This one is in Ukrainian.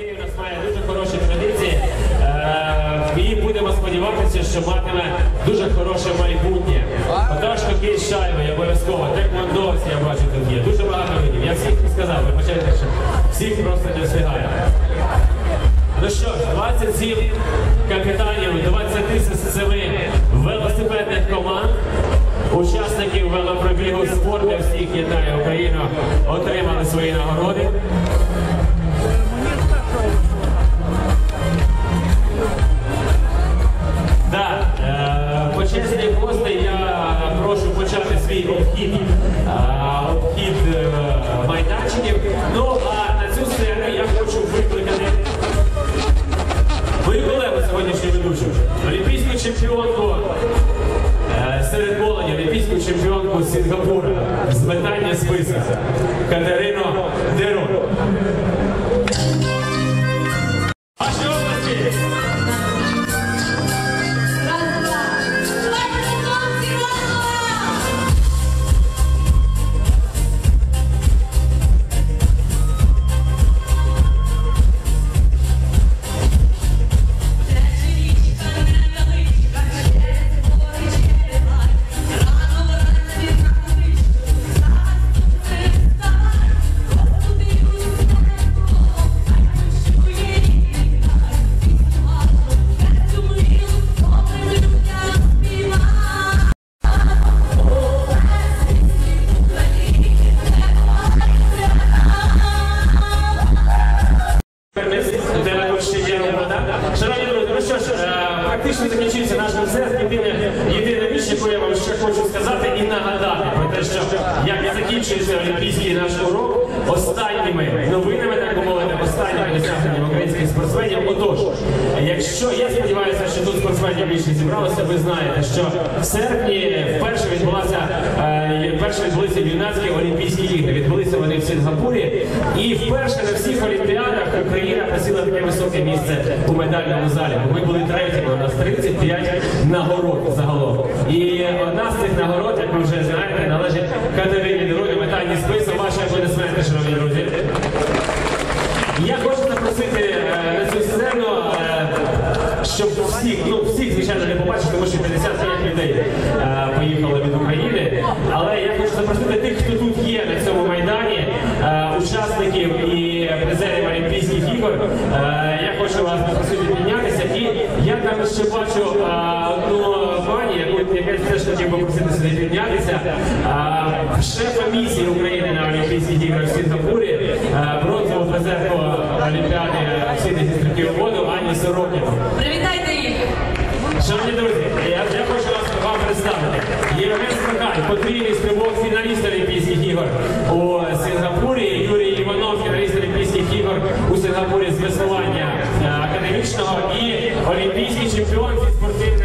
Київ у нас має дуже хороші традиції. Е, І будемо сподіватися, що матиме дуже хороше майбутнє. Отож, з шайбою обов'язково. Теквондо я бачу тут є. Дуже багато видів. Я всіх сказав, вибачайте, що всіх просто не встигаю. Ну що ж, 27 капітанів, 27 велосипедних команд, учасників велопробігу спорту всіх єднає Україну, отримали свої нагороди. Почесні гости, я прошу почати свій обхід, обхід е, майданчиків. Ну а на цю сцену я хочу викликати мою колегу сьогоднішню ведучу, олімпійську чемпіонку е, серед молоді, олімпійську чемпіонку Сінгапура з метання списа Катерину області! Практично закінчився наш концерт. Єдине, єдине річ, яку я вам ще хочу сказати і нагадати про те, що як закінчується олімпійський наш урок останніми новинами, так би мовити, останніми досягненнями українських спортсменів. Отож, якщо я сподіваюся, що тут спортсменів більше зібралося, ви знаєте, що в серпні вперше відбулася е, вперше відбулися юнацькі олімпійські ігри. Відбулися вони в Сінгапурі, і вперше на всіх олімпіадах Україна посіла таке високе місце у медальному залі. Ми були третіми, у нас 35 нагород загалом. І одна з цих нагород, як ви вже знаєте, належить Катерині Деруні, метальні список. Ваші аплодисменти, шановні друзі. Я хочу запросити е, на цю сцену, е, щоб всіх, ну всіх, звичайно, не побачити, тому що 55 людей е, поїхали від України. Але я хочу запросити тих, хто тут є на цьому майдані, учасників і призерів Олімпійських ігор. Я хочу вас попросити піднятися. І я там ще бачу одну пані, яку яка теж хотів попросити сюди піднятися. Шефа місії України на Олімпійських іграх в Сінгапурі, е, бронзову призерку Олімпіади всіх зі стрибків воду Ані Сорокіну. Привітайте їх! Шановні друзі, я, я хочу вас вам представити. Євген Смакай, потрійний стрибок фіналіст Олімпійських ігор у Сінгапурі. Юрій Іванов, фіналіст Олімпійських ігор у Сінгапурі з веслування е, академічного і олімпійський чемпіон зі спортивної